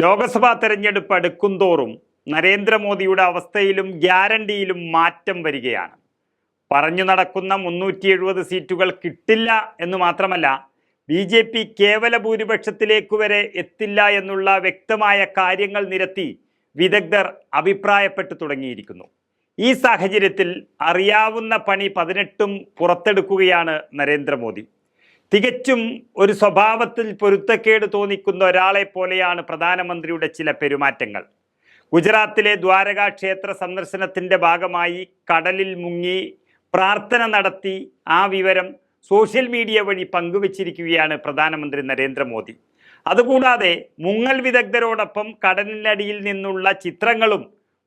ലോക്സഭാ തെരഞ്ഞെടുപ്പ് അടുക്കുംതോറും നരേന്ദ്രമോദിയുടെ അവസ്ഥയിലും ഗ്യാരണ്ടിയിലും മാറ്റം വരികയാണ്. പറഞ്ഞു നടക്കുന്ന മുന്നൂറ്റി എഴുപത് സീറ്റുകൾ കിട്ടില്ല എന്ന് മാത്രമല്ല ബി ജെ പി കേവല ഭൂരിപക്ഷത്തിലേക്ക് വരെ എത്തില്ല എന്നുള്ള വ്യക്തമായ കാര്യങ്ങൾ നിരത്തി വിദഗ്ധർ അഭിപ്രായപ്പെട്ടു തുടങ്ങിയിരിക്കുന്നു. ഈ സാഹചര്യത്തിൽ അറിയാവുന്ന പണി പതിനെട്ടും പുറത്തെടുക്കുകയാണ് നരേന്ദ്രമോദി. തികച്ചും ഒരു സ്വഭാവത്തിൽ പൊരുത്തക്കേട് തോന്നിക്കുന്ന ഒരാളെ പോലെയാണ് പ്രധാനമന്ത്രിയുടെ ചില പെരുമാറ്റങ്ങൾ. ഗുജറാത്തിലെ ദ്വാരക ക്ഷേത്ര സന്ദർശനത്തിന്റെ ഭാഗമായി കടലിൽ മുങ്ങി പ്രാർത്ഥന നടത്തി ആ വിവരം സോഷ്യൽ മീഡിയ വഴി പങ്കുവച്ചിരിക്കുകയാണ് പ്രധാനമന്ത്രി നരേന്ദ്രമോദി. അതുകൂടാതെ മുങ്ങൽ വിദഗ്ധരോടൊപ്പം കടലിനടിയിൽ നിന്നുള്ള ചിത്രങ്ങളും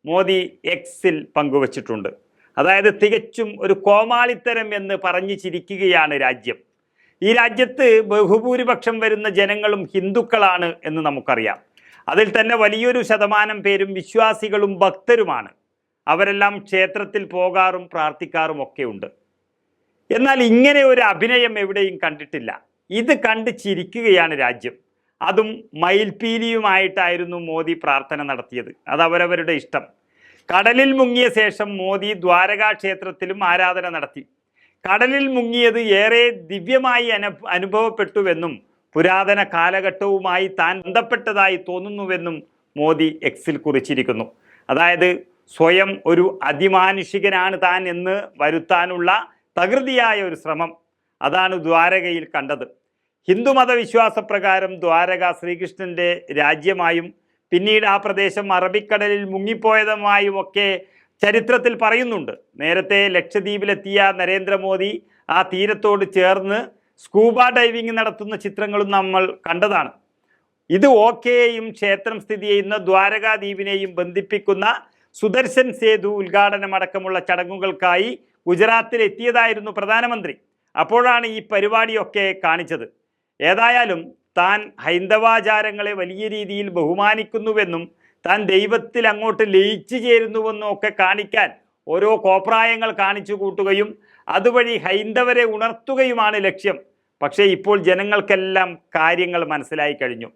മോദി എക്സിൽ പങ്കുവച്ചിട്ടുണ്ട്. അതായത് തികച്ചും ഒരു കോമാളിത്തരം എന്ന് പറഞ്ഞു ചിരിക്കുകയാണ് രാജ്യം. ഈ രാജ്യത്ത് ബഹുഭൂരിപക്ഷം വരുന്ന ജനങ്ങളും ഹിന്ദുക്കളാണ് എന്ന് നമുക്കറിയാം. അതിൽ തന്നെ വലിയൊരു ശതമാനം പേരും വിശ്വാസികളും ഭക്തരുമാണ്. അവരെല്ലാം ക്ഷേത്രത്തിൽ പോകാറും പ്രാർത്ഥിക്കാറും ഒക്കെ ഉണ്ട്. എന്നാൽ ഇങ്ങനെ ഒരു അഭിനയം എവിടെയും കണ്ടിട്ടില്ല. ഇത് കണ്ട് ചിരിക്കുകയാണ് രാജ്യം. അതും മയിൽപീലിയുമായിട്ടായിരുന്നു മോദി പ്രാർത്ഥന നടത്തിയത്. അത് അവരവരുടെ ഇഷ്ടം. കടലിൽ മുങ്ങിയ ശേഷം മോദി ദ്വാരകാ ക്ഷേത്രത്തിലും ആരാധന നടത്തി. കടലിൽ മുങ്ങിയത് ഏറെ ദിവ്യമായി അനു അനുഭവപ്പെട്ടുവെന്നും പുരാതന കാലഘട്ടവുമായി താൻ ബന്ധപ്പെട്ടതായി തോന്നുന്നുവെന്നും മോദി എക്സിൽ കുറിച്ചിരിക്കുന്നു. അതായത് സ്വയം ഒരു അതിമാനുഷികനാണ് താൻ എന്ന് വരുത്താനുള്ള തകൃതിയായ ഒരു ശ്രമം അതാണ് ദ്വാരകയിൽ കണ്ടത്. ഹിന്ദുമത വിശ്വാസപ്രകാരം ദ്വാരക ശ്രീകൃഷ്ണന്റെ രാജ്യമായും പിന്നീട് ആ പ്രദേശം അറബിക്കടലിൽ മുങ്ങിപ്പോയതുമായും ഒക്കെ ചരിത്രത്തിൽ പറയുന്നുണ്ട്. നേരത്തെ ലക്ഷദ്വീപിലെത്തിയ നരേന്ദ്രമോദി ആ തീരത്തോട് ചേർന്ന് സ്കൂബ ഡൈവിംഗ് നടത്തുന്ന ചിത്രങ്ങളും നമ്മൾ കണ്ടതാണ്. ഇത് ഓക്കെയും ക്ഷേത്രം സ്ഥിതി ചെയ്യുന്ന ദ്വാരകാദ്വീപിനെയും ബന്ധിപ്പിക്കുന്ന സുദർശൻ സേതു ഉദ്ഘാടനമടക്കമുള്ള ചടങ്ങുകൾക്കായി ഗുജറാത്തിൽ എത്തിയതായിരുന്നു പ്രധാനമന്ത്രി. അപ്പോഴാണ് ഈ പരിപാടിയൊക്കെ കാണിച്ചത്. ഏതായാലും താൻ ഹൈന്ദവാചാരങ്ങളെ വലിയ രീതിയിൽ ബഹുമാനിക്കുന്നുവെന്നും താൻ ദൈവത്തിൽ അങ്ങോട്ട് ലയിച്ചു ചേരുന്നുവെന്നും ഒക്കെ കാണിക്കാൻ ഓരോ കോപ്രായങ്ങൾ കാണിച്ചു കൂട്ടുകയും അതുവഴി ഹൈന്ദവരെ ഉണർത്തുകയുമാണ് ലക്ഷ്യം. പക്ഷേ ഇപ്പോൾ ജനങ്ങൾക്കെല്ലാം കാര്യങ്ങൾ മനസ്സിലായി കഴിഞ്ഞു.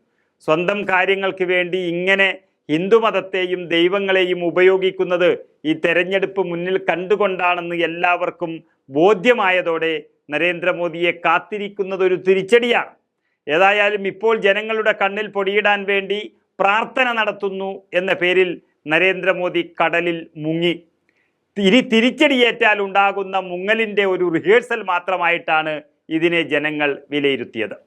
സ്വന്തം കാര്യങ്ങൾക്ക് വേണ്ടി ഇങ്ങനെ ഹിന്ദുമതത്തെയും ദൈവങ്ങളെയും ഉപയോഗിക്കുന്നത് ഈ തെരഞ്ഞെടുപ്പ് മുന്നിൽ കണ്ടുകൊണ്ടാണെന്ന് എല്ലാവർക്കും ബോധ്യമായതോടെ നരേന്ദ്രമോദിയെ കാത്തിരിക്കുന്നത് ഒരു തിരിച്ചടിയാണ്. ഏതായാലും ഇപ്പോൾ ജനങ്ങളുടെ കണ്ണിൽ പൊടിയിടാൻ വേണ്ടി പ്രാർത്ഥന നടത്തുന്നു എന്ന പേരിൽ നരേന്ദ്രമോദി കടലിൽ മുങ്ങി. തിരി തിരിച്ചടിയേറ്റാൽ ഉണ്ടാകുന്ന മുങ്ങലിന്റെ ഒരു റിഹേഴ്സൽ മാത്രമായിട്ടാണ് ഇതിനെ ജനങ്ങൾ വിലയിരുത്തിയത്.